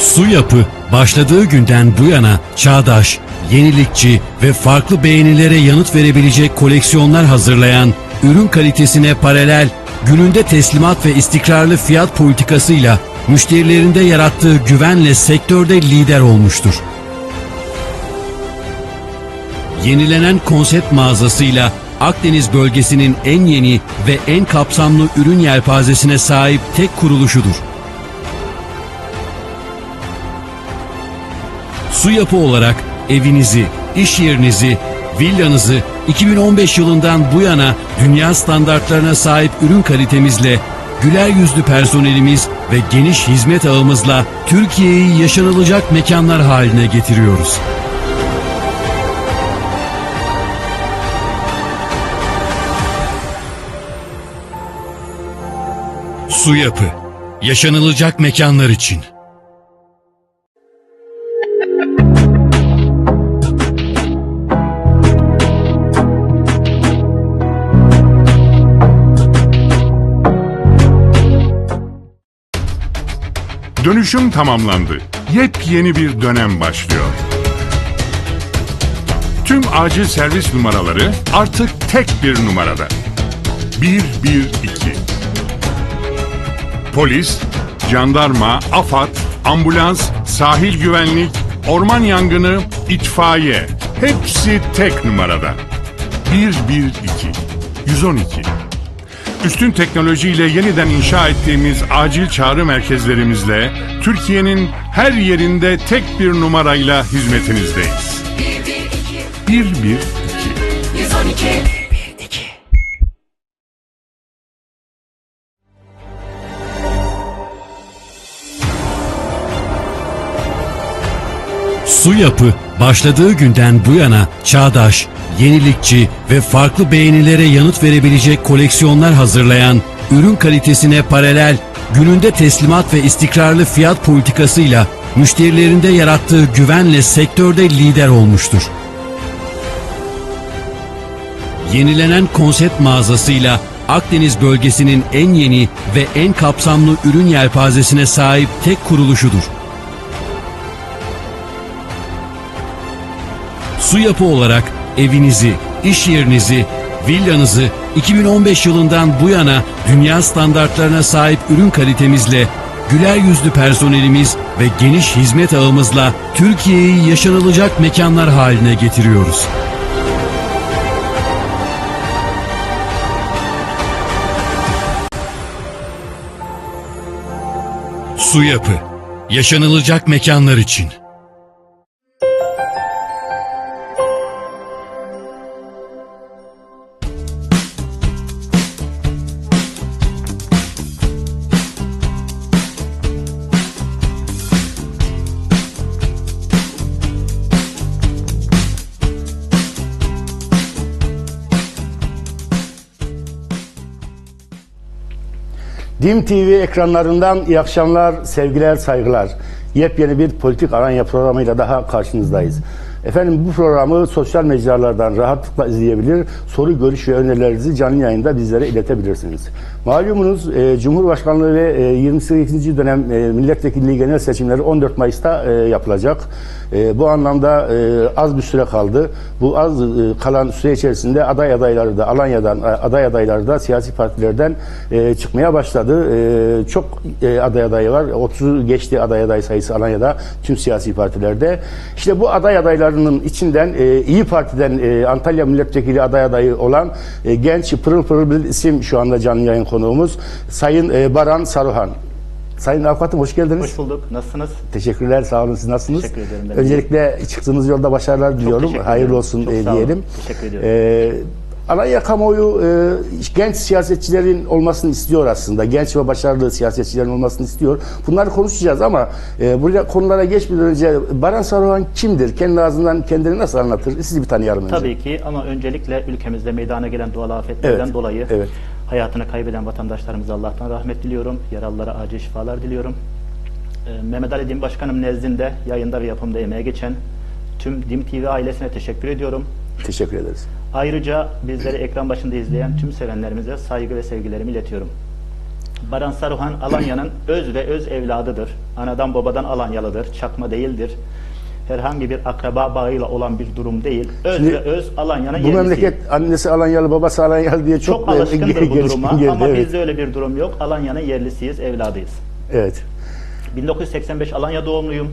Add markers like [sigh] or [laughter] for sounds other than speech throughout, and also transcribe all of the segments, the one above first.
Su yapı başladığı günden bu yana çağdaş, yenilikçi ve farklı beğenilere yanıt verebilecek koleksiyonlar hazırlayan, ürün kalitesine paralel, gününde teslimat ve istikrarlı fiyat politikasıyla müşterilerinde yarattığı güvenle sektörde lider olmuştur. Yenilenen konsept mağazasıyla Akdeniz bölgesinin en yeni ve en kapsamlı ürün yelpazesine sahip tek kuruluşudur. Su yapı olarak evinizi, iş yerinizi, villanızı 2015 yılından bu yana dünya standartlarına sahip ürün kalitemizle, güler yüzlü personelimiz ve geniş hizmet ağımızla Türkiye'yi yaşanılacak mekanlar haline getiriyoruz. Su yapı, yaşanılacak mekanlar için. Dönüşüm tamamlandı. Yepyeni bir dönem başlıyor. Tüm acil servis numaraları artık tek bir numarada. 112. Polis, jandarma, AFAD, ambulans, sahil güvenlik, orman yangını, itfaiye hepsi tek numarada. 112. 112. Üstün teknolojiyle yeniden inşa ettiğimiz acil çağrı merkezlerimizle Türkiye'nin her yerinde tek bir numarayla hizmetinizdeyiz. 112. 112 Su yapı başladığı günden bu yana çağdaş, yenilikçi ve farklı beğenilere yanıt verebilecek koleksiyonlar hazırlayan, ürün kalitesine paralel, gününde teslimat ve istikrarlı fiyat politikasıyla müşterilerinde yarattığı güvenle sektörde lider olmuştur. Yenilenen konsept mağazasıyla Akdeniz bölgesinin en yeni ve en kapsamlı ürün yelpazesine sahip tek kuruluşudur. Su yapı olarak evinizi, iş yerinizi, villanızı 2015 yılından bu yana dünya standartlarına sahip ürün kalitemizle, güler yüzlü personelimiz ve geniş hizmet ağımızla Türkiye'yi yaşanılacak mekanlar haline getiriyoruz. Su yapı, yaşanılacak mekanlar için. DİM TV ekranlarından iyi akşamlar, sevgiler, saygılar. Yepyeni bir politik aranya programıyla daha karşınızdayız. Efendim bu programı sosyal mecralardan rahatlıkla izleyebilir, soru, görüş ve önerilerinizi canlı yayında bizlere iletebilirsiniz. Malumunuz e, Cumhurbaşkanlığı ve e, 28. dönem e, milletvekilliği genel seçimleri 14 Mayıs'ta e, yapılacak. E, bu anlamda e, az bir süre kaldı. Bu az e, kalan süre içerisinde aday adayları da Alanya'dan e, aday adayları da siyasi partilerden e, çıkmaya başladı. E, çok e, aday adayı var. 30'u geçti aday aday sayısı Alanya'da tüm siyasi partilerde. İşte bu aday adaylarının içinden e, İyi Parti'den e, Antalya milletvekili aday adayı olan e, genç pırıl pırıl bir isim şu anda canlı yayın konuğumuz Sayın e, Baran Saruhan. Sayın avukatım hoş geldiniz. Hoş bulduk. Nasılsınız? Teşekkürler, sağ olun. Siz nasılsınız? Teşekkür ederim, ben Öncelikle çıktığınız yolda başarılar diliyorum. Hayırlı olsun Çok e, diyelim. Teşekkür ediyorum. Ee, Alanya kamuoyu e, genç siyasetçilerin olmasını istiyor aslında. Genç ve başarılı siyasetçilerin olmasını istiyor. Bunları konuşacağız ama e, buraya konulara geçmeden önce Baran Saruhan kimdir? Kendi ağzından kendini nasıl anlatır? Sizi bir tanıyalım önce. Tabii ki ama öncelikle ülkemizde meydana gelen doğal afetlerden Evet, dolayı evet. hayatını kaybeden vatandaşlarımıza Allah'tan rahmet diliyorum. Yaralılara acil şifalar diliyorum. Ee, Mehmet Ali Din Başkanım nezdinde yayında ve yapımda emeğe geçen tüm DİM TV ailesine teşekkür ediyorum. Teşekkür ederiz. Ayrıca bizleri ekran başında izleyen tüm sevenlerimize saygı ve sevgilerimi iletiyorum. Baran Saruhan Alanya'nın öz ve öz evladıdır. Anadan babadan Alanyalıdır. Çakma değildir. Herhangi bir akraba bağıyla olan bir durum değil. Öz Şimdi ve öz Alanya'nın Bu yerlisiyim. memleket annesi Alanyalı, babası Alanyalı diye çok, çok alışkındır bu [laughs] duruma geldi, ama evet. bizde öyle bir durum yok. Alanya'nın yerlisiyiz, evladıyız. Evet. 1985 Alanya doğumluyum.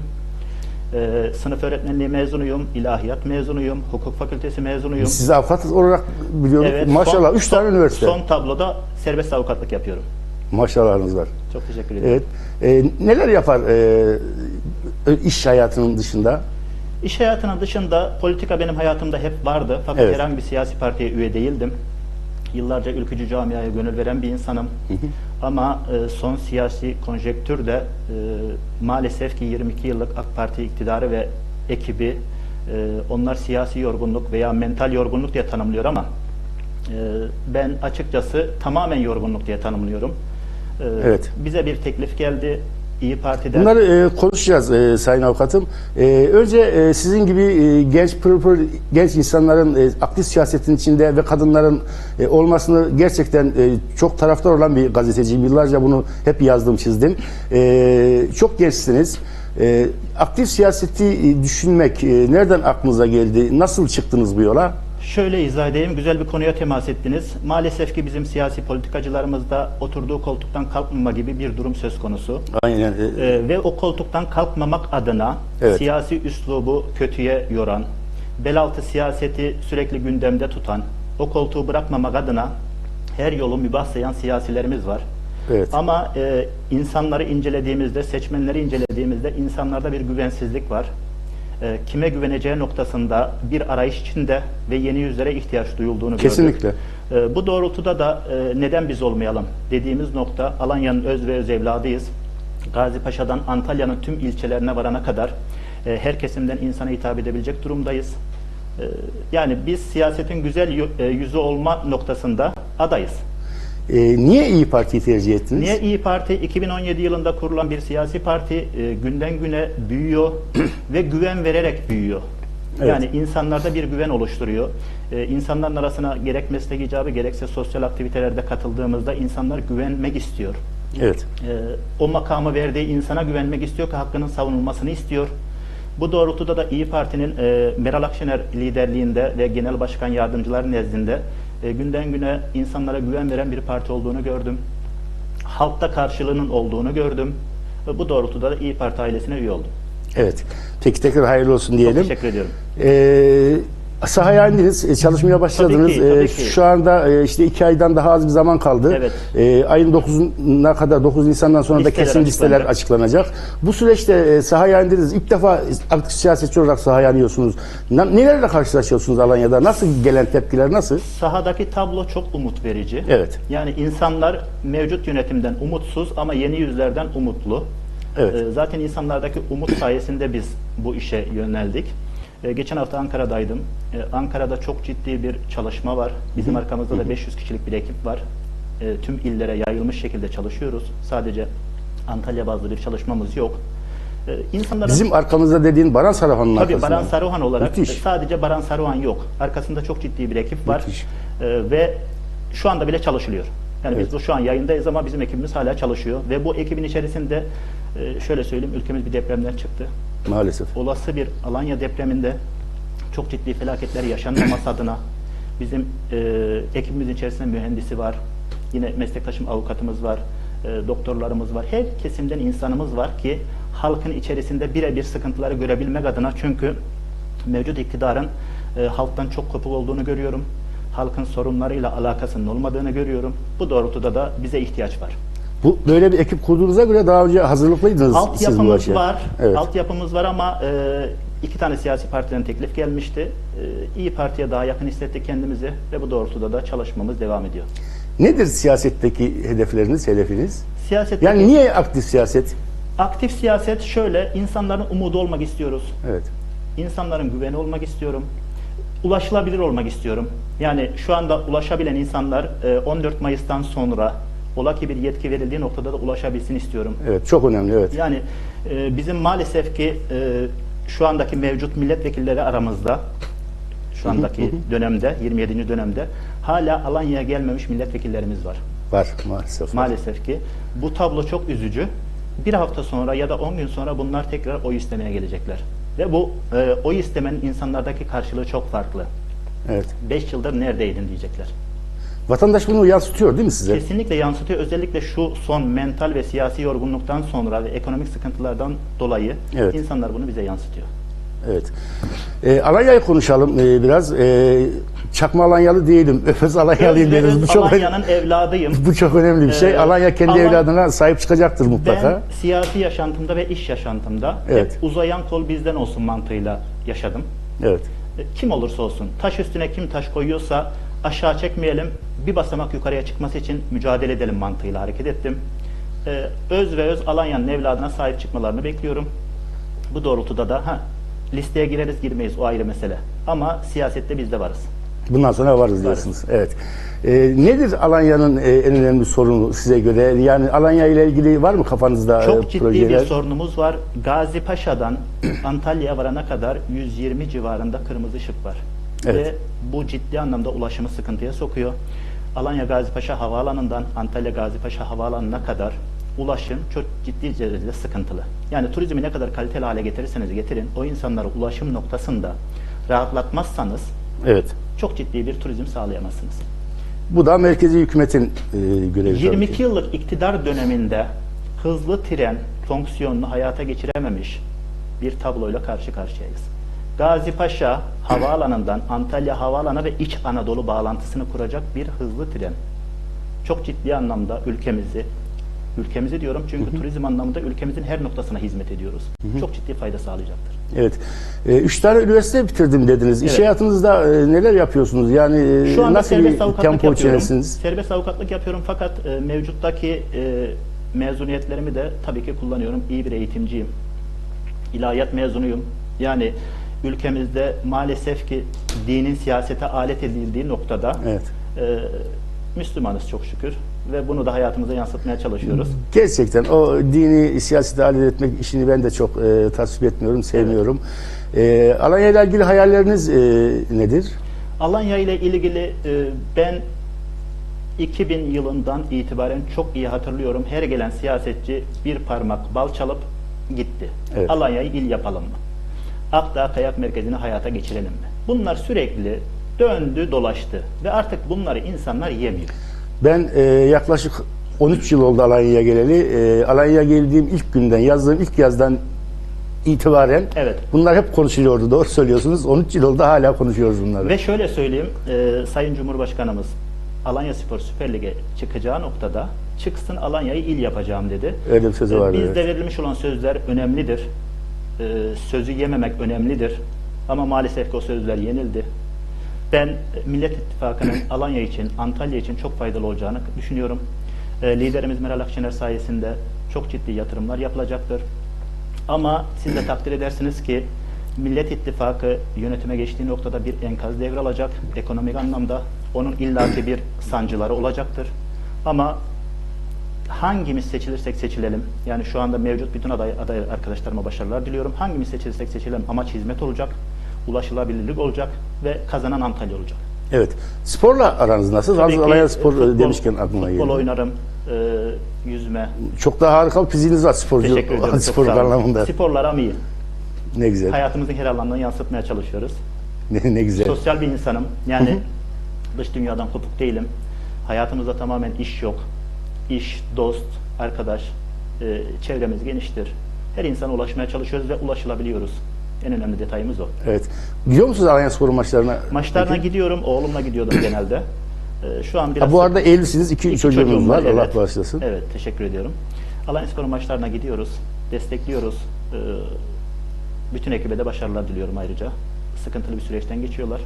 Ee, sınıf öğretmenliği mezunuyum, ilahiyat mezunuyum, hukuk fakültesi mezunuyum. Siz avukat olarak biliyorum. Maşallah son- 3 tane üniversite. Son tabloda serbest avukatlık yapıyorum. Maşallahınız var. Çok teşekkür ederim. Evet. Ee, neler yapar e, iş hayatının dışında? İş hayatının dışında politika benim hayatımda hep vardı. Fakat Evet. herhangi bir siyasi partiye üye değildim. Yıllarca ülkücü camiaya gönül veren bir insanım. Ama e, son siyasi konjektürde e, maalesef ki 22 yıllık AK Parti iktidarı ve ekibi e, onlar siyasi yorgunluk veya mental yorgunluk diye tanımlıyor ama e, ben açıkçası tamamen yorgunluk diye tanımlıyorum. E, Evet. Bize bir teklif geldi. İyi Parti'den. Bunları e, konuşacağız e, Sayın Avukatım. E, önce e, sizin gibi e, genç pırıl genç insanların e, aktif siyasetin içinde ve kadınların e, olmasını gerçekten e, çok taraftar olan bir gazeteciyim. Yıllarca bunu hep yazdım, çizdim. E, çok gençsiniz. E, aktif siyaseti e, düşünmek e, nereden aklınıza geldi? Nasıl çıktınız bu yola? Şöyle izah edeyim, güzel bir konuya temas ettiniz. Maalesef ki bizim siyasi politikacılarımızda oturduğu koltuktan kalkmama gibi bir durum söz konusu. Aynen. e, Ee, ve o koltuktan kalkmamak adına Evet. siyasi üslubu kötüye yoran, belaltı siyaseti sürekli gündemde tutan, o koltuğu bırakmamak adına her yolu mübah sayan siyasilerimiz var. Evet. Ama e, insanları incelediğimizde, seçmenleri incelediğimizde insanlarda bir güvensizlik var. E, kime güveneceği noktasında bir arayış içinde ve yeni yüzlere ihtiyaç duyulduğunu Kesinlikle. gördük. E, bu doğrultuda da e, neden biz olmayalım dediğimiz nokta Alanya'nın öz ve öz evladıyız. Gazi Paşa'dan Antalya'nın tüm ilçelerine varana kadar e, her kesimden insana hitap edebilecek durumdayız. E, yani biz siyasetin güzel e, yüzü olma noktasında adayız. E, niye İyi Parti'yi tercih ettiniz? Niye İyi Parti 2017 yılında kurulan bir siyasi parti e, günden güne büyüyor [clears throat] ve güven vererek büyüyor. Evet. Yani insanlarda bir güven oluşturuyor. E, insanların arasına gerek meslek icabı gerekse sosyal aktivitelerde katıldığımızda insanlar güvenmek istiyor. Evet. E, o makamı verdiği insana güvenmek istiyor ki hakkının savunulmasını istiyor. Bu doğrultuda da İyi Parti'nin e, Meral Akşener liderliğinde ve genel başkan yardımcıları nezdinde e, günden güne insanlara güven veren bir parti olduğunu gördüm. Halkta karşılığının olduğunu gördüm. Ve bu doğrultuda da İyi Parti ailesine üye oldum. Evet. Peki tekrar hayırlı olsun Çok diyelim. teşekkür ediyorum. Ee, sahaya indiniz, e, çalışmaya başladınız. Tabii ki, tabii Ee, ki. Şu anda e, işte iki aydan daha az bir zaman kaldı. Evet. Ayın 9'una kadar, 9 Nisan'dan sonra da Listeler kesin listeler açıklanacak. açıklanacak. Bu süreçte e, sahaya indiniz. İlk defa aktif siyasetçi olarak sahaya iniyorsunuz. Nelerle karşılaşıyorsunuz Alanya'da? Nasıl gelen tepkiler nasıl? Sahadaki tablo çok umut verici. Evet. Yani insanlar mevcut yönetimden umutsuz ama yeni yüzlerden umutlu. Evet. Zaten insanlardaki umut sayesinde biz bu işe yöneldik. Ee, Geçen hafta Ankara'daydım. Ee, Ankara'da çok ciddi bir çalışma var. Bizim arkamızda da 500 kişilik bir ekip var. Ee, Tüm illere yayılmış şekilde çalışıyoruz. Sadece Antalya bazlı bir çalışmamız yok. İnsanların Bizim arkamızda dediğin Baran Sarahan'ın Tabii arkasında. Baran Saruhan olarak Müthiş. e, sadece Baran Saruhan yok. Arkasında çok ciddi bir ekip var. Müthiş. E, ve şu anda bile çalışılıyor. Yani Evet. biz bu şu an yayındayız ama bizim ekibimiz hala çalışıyor. Ve bu ekibin içerisinde e, şöyle söyleyeyim ülkemiz bir depremden çıktı. Maalesef. Olası bir Alanya depreminde çok ciddi felaketler yaşanmaması [clears throat] adına bizim e, ekibimizin içerisinde mühendisi var. Yine meslektaşım avukatımız var. e, doktorlarımız var. Her kesimden insanımız var ki halkın içerisinde birebir sıkıntıları görebilmek adına çünkü mevcut iktidarın e, halktan çok kopuk olduğunu görüyorum. Halkın sorunlarıyla alakasının olmadığını görüyorum. Bu doğrultuda da bize ihtiyaç var. Bu böyle bir ekip kurduğunuza göre daha önce hazırlıklıydınız siz bu Altyapımız işe. var. Evet. Altyapımız var ama e, iki tane siyasi partiden teklif gelmişti. E, İyi Parti'ye daha yakın hissettik kendimizi ve bu doğrultuda da çalışmamız devam ediyor. Nedir siyasetteki hedefleriniz, hedefiniz? Siyasetteki Yani niye aktif siyaset? aktif siyaset şöyle, insanların umudu olmak istiyoruz. Evet. İnsanların güveni olmak istiyorum. Ulaşılabilir olmak istiyorum. Yani şu anda ulaşabilen insanlar e, 14 Mayıs'tan sonra ola ki bir yetki verildiği noktada da ulaşabilsin istiyorum. Evet, çok önemli evet. Yani e, bizim maalesef ki e, şu andaki mevcut milletvekilleri aramızda şu andaki dönemde 27. dönemde hala Alanya'ya gelmemiş milletvekillerimiz var. Var maalesef. Maalesef ki bu tablo çok üzücü. Bir hafta sonra ya da 10 gün sonra bunlar tekrar oy istemeye gelecekler. Ve bu e, oy istemenin insanlardaki karşılığı çok farklı. Evet. 5 yıldır neredeydin diyecekler. Vatandaş bunu yansıtıyor değil mi size? Kesinlikle yansıtıyor. Özellikle şu son mental ve siyasi yorgunluktan sonra ve ekonomik sıkıntılardan dolayı Evet. insanlar bunu bize yansıtıyor. Evet. E, Alanya'yı konuşalım e, biraz. E, Çakma Alanyalı değilim. Öfez Alanyalıyım Öz ve deriz. Bu çok, Alanya'nın evladıyım. [laughs] bu çok önemli bir şey. Ee, Alanya kendi Alan- evladına sahip çıkacaktır mutlaka. Ben siyasi yaşantımda ve iş yaşantımda Evet. hep uzayan kol bizden olsun mantığıyla yaşadım. Evet. E, Kim olursa olsun, taş üstüne kim taş koyuyorsa aşağı çekmeyelim, bir basamak yukarıya çıkması için mücadele edelim mantığıyla hareket ettim. E, öz ve öz Alanya'nın evladına sahip çıkmalarını bekliyorum. Bu doğrultuda da ha, listeye gireriz girmeyiz o ayrı mesele. Ama siyasette biz de varız. Bundan sonra varız diyorsunuz. Evet. E, nedir Alanya'nın e, en önemli sorunu size göre? Yani Alanya ile ilgili var mı kafanızda Çok e, ciddi projeler? bir sorunumuz var. Gazi Paşa'dan [clears throat] Antalya'ya varana kadar 120 civarında kırmızı ışık var. Evet. Ve bu ciddi anlamda ulaşımı sıkıntıya sokuyor. Alanya Gazi Paşa Havaalanı'ndan Antalya Gazi Paşa Havaalanı'na kadar ulaşım çok ciddi derecede sıkıntılı. Yani turizmi ne kadar kaliteli hale getirirseniz getirin, o insanları ulaşım noktasında rahatlatmazsanız Evet. çok ciddi bir turizm sağlayamazsınız. Bu da merkezi hükümetin e, görevi. tabii 22 ki. yıllık iktidar döneminde hızlı tren fonksiyonunu hayata geçirememiş bir tabloyla karşı karşıyayız. Gazi Paşa havaalanından Antalya Havaalanı ve İç Anadolu bağlantısını kuracak bir hızlı tren. Çok ciddi anlamda ülkemizi, ülkemizi diyorum çünkü turizm anlamında ülkemizin her noktasına hizmet ediyoruz. Çok ciddi fayda sağlayacaktır. Evet. E, üç tane üniversite bitirdim dediniz. İş Evet. hayatınızda e, neler yapıyorsunuz? Yani e, Şu anda nasıl serbest bir tempo içerisiniz? Serbest avukatlık yapıyorum fakat e, mevcuttaki e, mezuniyetlerimi de tabii ki kullanıyorum. İyi bir eğitimciyim. İlahiyat mezunuyum. Yani ülkemizde maalesef ki dinin siyasete alet edildiği noktada Evet. e, Müslümanız çok şükür ve bunu da hayatımıza yansıtmaya çalışıyoruz. Gerçekten o dini siyasete alet etmek işini ben de çok e, tasvip etmiyorum, sevmiyorum. E, Alanya ile ilgili hayalleriniz e, nedir? Alanya ile ilgili e, ben 2000 yılından itibaren çok iyi hatırlıyorum. Her gelen siyasetçi bir parmak bal çalıp gitti. Evet. Alanya'yı il yapalım mı? Akdağ Kayak Merkezi'ni hayata geçirelim mi? Bunlar sürekli döndü dolaştı ve artık bunları insanlar yemiyor. Ben e, yaklaşık 13 yıl oldu Alanya'ya geleli. E, Alanya'ya geldiğim ilk günden, yazdığım ilk yazdan itibaren Evet. bunlar hep konuşuluyordu. Doğru söylüyorsunuz. 13 yıl oldu hala konuşuyoruz bunları. Ve şöyle söyleyeyim, e, Sayın Cumhurbaşkanımız Alanya Spor Süper Lig'e çıkacağı noktada çıksın Alanya'yı il yapacağım dedi. Öyle bir sözü E, vardı, Bizde evet. verilmiş olan sözler önemlidir. E, sözü yememek önemlidir. Ama maalesef ki o sözler yenildi. Ben Millet İttifakı'nın [clears throat] Alanya için, Antalya için çok faydalı olacağını düşünüyorum. E, liderimiz Meral Akşener sayesinde çok ciddi yatırımlar yapılacaktır. Ama siz de takdir edersiniz ki Millet İttifakı yönetime geçtiği noktada bir enkaz devralacak. Ekonomik anlamda onun illaki bir sancıları olacaktır. Ama hangimiz seçilirsek seçilelim, yani şu anda mevcut bütün aday, aday arkadaşlarıma başarılar diliyorum. Hangimiz seçilirsek seçilelim amaç hizmet olacak, ulaşılabilirlik olacak ve kazanan Antalya olacak. Evet. Sporla aranız nasıl? Tabii ki, Alanya Spor futbol- demişken aklıma Futbol geldi. oynarım, e, yüzme. Çok da harika bir fiziğiniz var sporcu, Teşekkür ederim. [laughs] spor anlamında. Sporlar aram iyi. Ne güzel. Hayatımızın her alanını yansıtmaya çalışıyoruz. [laughs] Ne, ne güzel. Sosyal bir insanım. Yani dış dünyadan kopuk değilim. Hayatımızda tamamen iş yok. İş, dost, arkadaş, e, çevremiz geniştir. Her insana ulaşmaya çalışıyoruz ve ulaşılabiliyoruz. En önemli detayımız o. Evet. Gidiyor musunuz Alanya Spor maçlarına? Maçlarına Peki. gidiyorum. Oğlumla gidiyordum genelde. [clears throat] E, şu an biraz Ha, bu arada evlisiniz, iki, İki çocuğunuz çocuğum var. Allah evet. bağışlasın. Evet, teşekkür ediyorum. Alanya Spor maçlarına gidiyoruz, destekliyoruz. Ee, bütün ekibe de başarılar diliyorum ayrıca. Sıkıntılı bir süreçten geçiyorlar.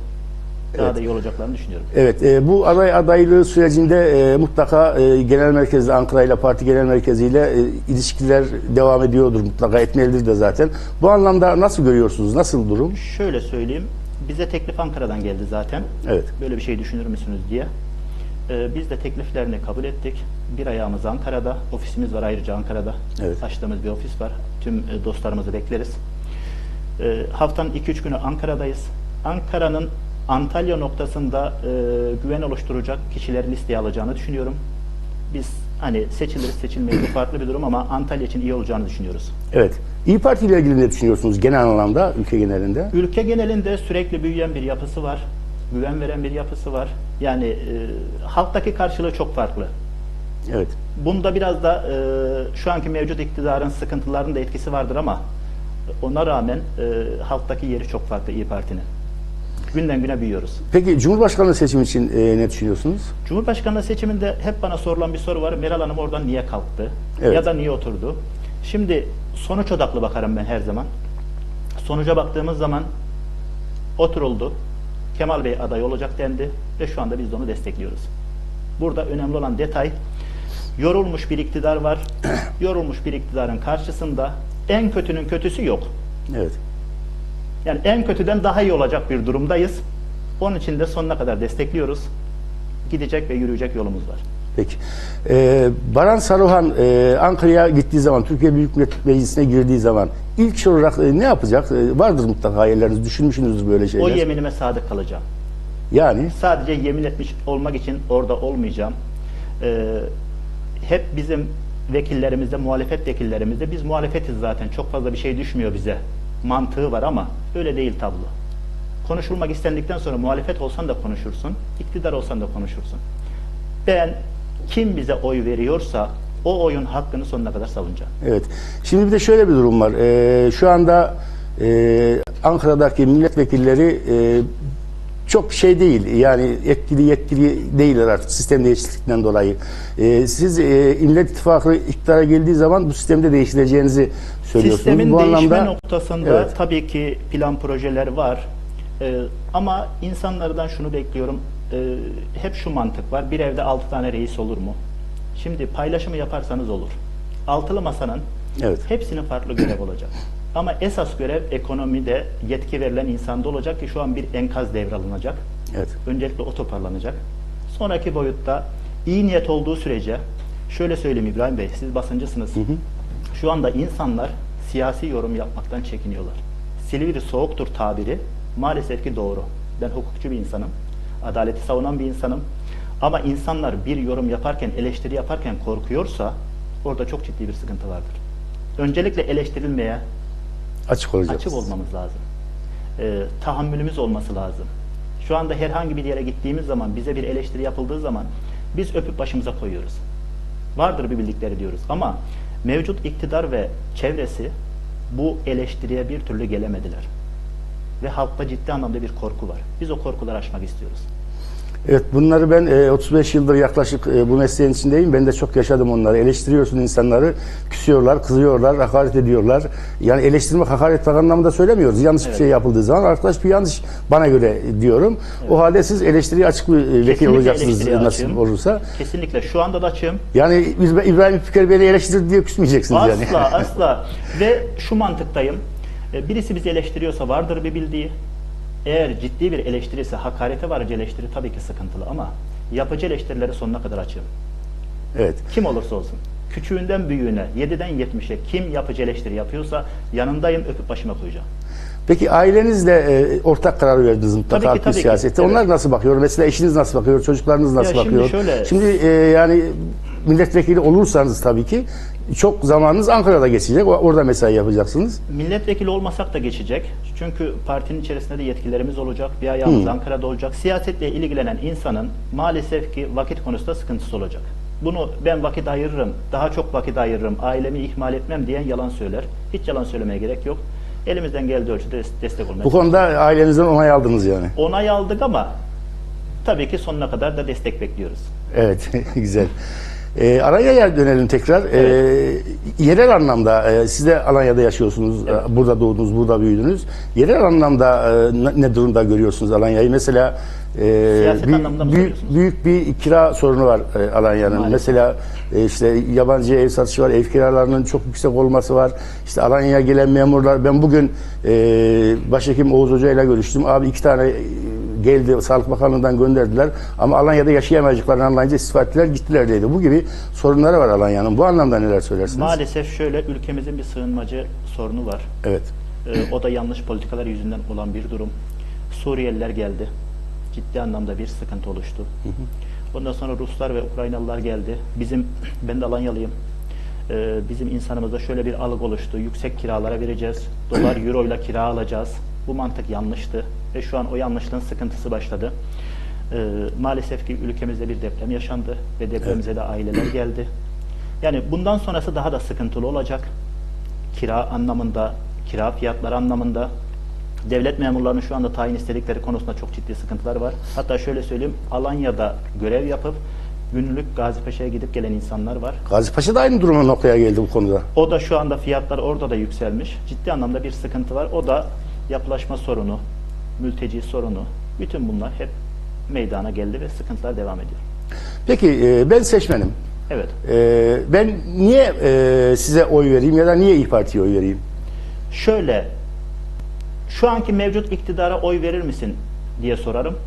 Daha Evet. da iyi olacaklarını düşünüyorum. Evet, e, bu aday adaylığı sürecinde e, mutlaka e, genel merkezde Ankara ile parti genel merkeziyle e, ilişkiler devam ediyordur mutlaka etmelidir de zaten. Bu anlamda nasıl görüyorsunuz? Nasıl durum? Şöyle söyleyeyim, bize teklif Ankara'dan geldi zaten. Evet. Böyle bir şey düşünür müsünüz diye. Ee, biz de tekliflerini kabul ettik. Bir ayağımız Ankara'da, ofisimiz var ayrıca Ankara'da. Evet. Açtığımız bir ofis var. Tüm e, dostlarımızı bekleriz. Ee, haftanın 2-3 günü Ankara'dayız. Ankara'nın Antalya noktasında e, güven oluşturacak kişileri listeye alacağını düşünüyorum. Biz hani seçiliriz seçilmeyiz farklı bir durum ama Antalya için iyi olacağını düşünüyoruz. Evet. İyi Parti ile ilgili ne düşünüyorsunuz genel anlamda ülke genelinde? Ülke genelinde sürekli büyüyen bir yapısı var. Güven veren bir yapısı var. Yani e, halktaki karşılığı çok farklı. Evet. Bunda biraz da e, şu anki mevcut iktidarın sıkıntılarının da etkisi vardır ama ona rağmen e, halktaki yeri çok farklı İyi Parti'nin. Günden güne büyüyoruz. Peki Cumhurbaşkanlığı seçimi için e, ne düşünüyorsunuz? Cumhurbaşkanlığı seçiminde hep bana sorulan bir soru var. Meral Hanım oradan niye kalktı? Evet. Ya da niye oturdu? Şimdi sonuç odaklı bakarım ben her zaman. Sonuca baktığımız zaman oturuldu. Kemal Bey aday olacak dendi ve şu anda biz de onu destekliyoruz. Burada önemli olan detay yorulmuş bir iktidar var. [clears throat] yorulmuş bir iktidarın karşısında en kötünün kötüsü yok. Evet. Yani en kötüden daha iyi olacak bir durumdayız. Onun için de sonuna kadar destekliyoruz. Gidecek ve yürüyecek yolumuz var. Peki. Ee, Baran Saruhan e, Ankara'ya gittiği zaman, Türkiye Büyük Millet Meclisi'ne girdiği zaman ilk olarak e, ne yapacak? E, vardır mutlaka hayalleriniz, düşünmüşsünüzdür böyle şeyler. O yeminime sadık kalacağım. Yani Sadece yemin etmiş olmak için orada olmayacağım. Ee, hep bizim vekillerimizde, muhalefet vekillerimizde biz muhalefetiz zaten. Çok fazla bir şey düşmüyor bize. Mantığı var ama öyle değil tablo. Konuşulmak istendikten sonra muhalefet olsan da konuşursun, iktidar olsan da konuşursun. Ben kim bize oy veriyorsa o oyun hakkını sonuna kadar savunacağım. evet. Şimdi bir de şöyle bir durum var. E, şu anda e, Ankara'daki milletvekilleri e, çok şey değil. Yani etkili yetkili değiller artık sistem değişikliğinden dolayı. E, siz e, Millet İttifakı iktidara geldiği zaman bu sistemde değiştireceğinizi söylüyorsunuz. Sistemin bu değişme anlamda noktasında Evet. tabii ki plan projeler var. Ee, ama insanlardan şunu bekliyorum. Ee, hep şu mantık var. Bir evde altı tane reis olur mu? Şimdi paylaşımı yaparsanız olur. Altılı masanın Evet. hepsinin farklı görev olacak. Ama esas görev ekonomide yetki verilen insanda olacak ki şu an bir enkaz devralınacak. Evet. Öncelikle o toparlanacak. Sonraki boyutta iyi niyet olduğu sürece şöyle söyleyeyim İbrahim Bey, siz basıncısınız. Şu anda insanlar siyasi yorum yapmaktan çekiniyorlar. Silivri soğuktur tabiri maalesef ki doğru. Ben hukukçu bir insanım. Adaleti savunan bir insanım. Ama insanlar bir yorum yaparken, eleştiri yaparken korkuyorsa orada çok ciddi bir sıkıntı vardır. Öncelikle eleştirilmeye Açık olacak. açık olmamız lazım. Ee, tahammülümüz olması lazım. Şu anda herhangi bir yere gittiğimiz zaman, bize bir eleştiri yapıldığı zaman biz öpüp başımıza koyuyoruz. Vardır bir bildikleri diyoruz ama mevcut iktidar ve çevresi bu eleştiriye bir türlü gelemediler. Ve halkta ciddi anlamda bir korku var. Biz o korkuları aşmak istiyoruz. Evet bunları ben e, 35 yıldır yaklaşık e, bu mesleğin içindeyim. Ben de çok yaşadım onları. Eleştiriyorsun insanları, küsüyorlar, kızıyorlar, hakaret ediyorlar. Yani eleştirmek hakaret anlamında söylemiyoruz. Yanlış bir Evet. şey yapıldığı zaman arkadaş bir yanlış bana göre diyorum. O halde siz eleştiriye açık bir vekil Kesinlikle olacaksınız nasip açığım. olursa. Kesinlikle. Şu anda da açığım. Yani İb- İbrahim Fikir beni eleştirdi diye küsmeyeceksiniz yani. Asla [laughs] asla. Ve şu mantıktayım. E, Birisi bizi eleştiriyorsa vardır bir bildiği. Eğer ciddi bir eleştiri ise hakarete varıcı eleştiri tabii ki sıkıntılı ama yapıcı eleştirileri sonuna kadar açığım. Evet. Kim olursa olsun. Küçüğünden büyüğüne, 7'den 70'e kim yapıcı eleştiri yapıyorsa yanındayım öpüp başıma koyacağım. Peki ailenizle e, ortak karar verdiniz mutlaka Tabii ki, tabii ki. siyasette. Evet. Onlar nasıl bakıyor? Mesela eşiniz nasıl bakıyor? Çocuklarınız nasıl Ya şimdi bakıyor? şöyle- Şimdi e, yani milletvekili olursanız tabii ki çok zamanınız Ankara'da geçecek. Orada mesai yapacaksınız. Milletvekili olmasak da geçecek. Çünkü partinin içerisinde de yetkilerimiz olacak. Bir ayağımız Ankara'da olacak. Siyasetle ilgilenen insanın maalesef ki vakit konusunda sıkıntısı olacak. Bunu ben vakit ayırırım, daha çok vakit ayırırım, ailemi ihmal etmem diyen yalan söyler. Hiç yalan söylemeye gerek yok. Elimizden geldiği ölçüde des- destek olmaya Bu konuda ailenizden onay aldınız yani. Onay aldık ama tabii ki sonuna kadar da destek bekliyoruz. Evet, [laughs] güzel. E, Alanya'ya dönelim tekrar. E, yerel anlamda, e, siz de Alanya'da yaşıyorsunuz, e, burada doğdunuz, burada büyüdünüz. Yerel anlamda e, ne, durumda görüyorsunuz Alanya'yı? Mesela e, bir- büyük, büyük bir kira sorunu var e, Alanya'nın. Mesela e, işte yabancı ev satışı var, ev kiralarının çok yüksek olması var. İşte Alanya'ya gelen memurlar, ben bugün e, Başhekim Oğuz Hoca ile görüştüm. Abi iki tane geldi, Sağlık Bakanlığı'ndan gönderdiler. Ama Alanya'da yaşayamayacaklarını anlayınca istifa ettiler, gittiler dedi. Bu gibi sorunları var Alanya'nın. Bu anlamda neler söylersiniz? Maalesef şöyle ülkemizin bir sığınmacı sorunu var. Evet. Ee, o da yanlış politikalar yüzünden olan bir durum. Suriyeliler geldi. Ciddi anlamda bir sıkıntı oluştu. Ondan sonra Ruslar ve Ukraynalılar geldi. Bizim, ben de Alanyalıyım. Ee, bizim insanımızda şöyle bir algı oluştu. Yüksek kiralara vereceğiz. Dolar, [clears throat] euro ile kira alacağız. Bu mantık yanlıştı. Ve şu an o yanlışlığın sıkıntısı başladı. Ee, maalesef ki ülkemizde bir deprem yaşandı. Ve depremize de aileler geldi. Yani bundan sonrası daha da sıkıntılı olacak. Kira anlamında, kira fiyatları anlamında. Devlet memurlarının şu anda tayin istedikleri konusunda çok ciddi sıkıntılar var. Hatta şöyle söyleyeyim, Alanya'da görev yapıp günlük Gazipaşa'ya gidip gelen insanlar var. Gazi Paşa da aynı duruma noktaya geldi bu konuda. O da şu anda fiyatlar orada da yükselmiş. Ciddi anlamda bir sıkıntı var. O da yapılaşma sorunu, mülteci sorunu. Bütün bunlar hep meydana geldi ve sıkıntılar devam ediyor. Peki e, ben seçmenim. Evet. E, ben niye e, size oy vereyim ya da niye İYİ Parti'ye oy vereyim? Şöyle, şu anki mevcut iktidara oy verir misin diye sorarım.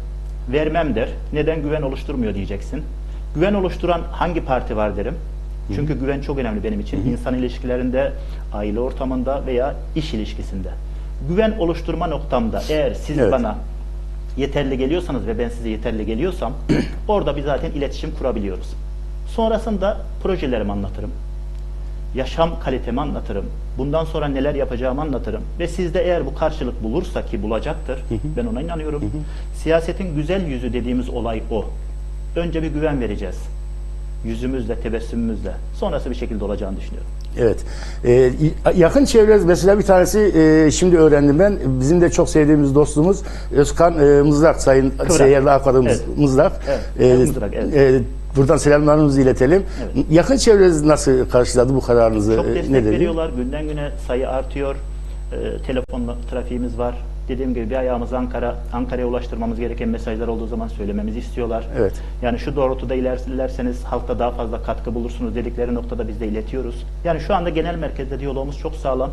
Vermem der. Neden güven oluşturmuyor diyeceksin. Güven oluşturan hangi parti var derim. Çünkü güven çok önemli benim için. İnsan ilişkilerinde, aile ortamında veya iş ilişkisinde. Güven oluşturma noktamda eğer siz Evet. bana yeterli geliyorsanız ve ben size yeterli geliyorsam [clears throat] orada biz zaten iletişim kurabiliyoruz. Sonrasında projelerimi anlatırım yaşam kalitemi anlatırım. Bundan sonra neler yapacağımı anlatırım. Ve sizde eğer bu karşılık bulursa ki bulacaktır, ben ona inanıyorum. Siyasetin güzel yüzü dediğimiz olay o. Önce bir güven vereceğiz. Yüzümüzle, tebessümümüzle. Sonrası bir şekilde olacağını düşünüyorum. Evet. Ee, yakın çevre mesela bir tanesi e, şimdi öğrendim ben. Bizim de çok sevdiğimiz dostumuz Özkan e, Mızrak Sayın Kıvrak. Seyyarlı Evet. Mızrak. Evet, Ee, evet, Mızrak, evet. e, buradan selamlarımızı iletelim. Evet. Yakın çevreniz nasıl karşıladı bu kararınızı? Çok E, destek ne veriyorlar. Günden güne sayı artıyor. Ee, telefonla trafiğimiz var. Dediğim gibi bir ayağımızı Ankara, Ankara'ya ulaştırmamız gereken mesajlar olduğu zaman söylememizi istiyorlar. Evet. Yani şu doğrultuda ilerlerseniz halkta daha fazla katkı bulursunuz dedikleri noktada biz de iletiyoruz. Yani şu anda genel merkezde diyalogumuz çok sağlam.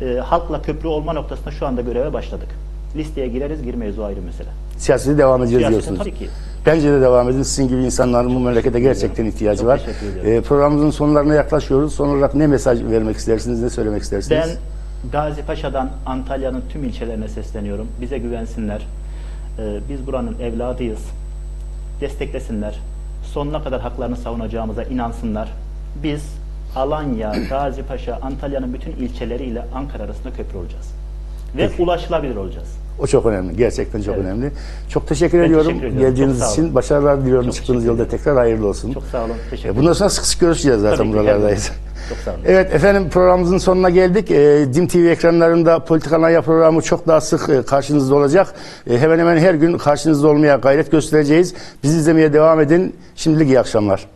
Ee, halkla köprü olma noktasında şu anda göreve başladık. Listeye gireriz girmeyiz o ayrı mesele. Siyasete devam edeceğiz Siyasete diyorsunuz. tabii ki. Bence de devam edin. Sizin gibi insanların bu memlekete gerçekten ihtiyacı Çok var. Ee, programımızın sonlarına yaklaşıyoruz. Son olarak ne mesaj vermek istersiniz, ne söylemek istersiniz? Ben Gazi Paşa'dan Antalya'nın tüm ilçelerine sesleniyorum. Bize güvensinler. Ee, biz buranın evladıyız. Desteklesinler. Sonuna kadar haklarını savunacağımıza inansınlar. Biz Alanya, [clears throat] Gazi Paşa, Antalya'nın bütün ilçeleriyle Ankara arasında köprü olacağız. Ve ulaşılabilir olacağız. O çok önemli. Gerçekten çok Evet. önemli. Çok teşekkür Ben ediyorum. teşekkür ediyorum. Geldiğiniz Çok için başarılar diliyorum. Çok Çıktığınız yolda tekrar hayırlı olsun. Çok sağ olun. Teşekkür E, ederim. Bundan sonra sık sık görüşeceğiz zaten Tabii buralardayız. Çok sağ olun. Evet efendim programımızın sonuna geldik. E, Dim TV ekranlarında Politik Anaya programı çok daha sık e, karşınızda olacak. E, hemen hemen her gün karşınızda olmaya gayret göstereceğiz. Bizi izlemeye devam edin. Şimdilik iyi akşamlar.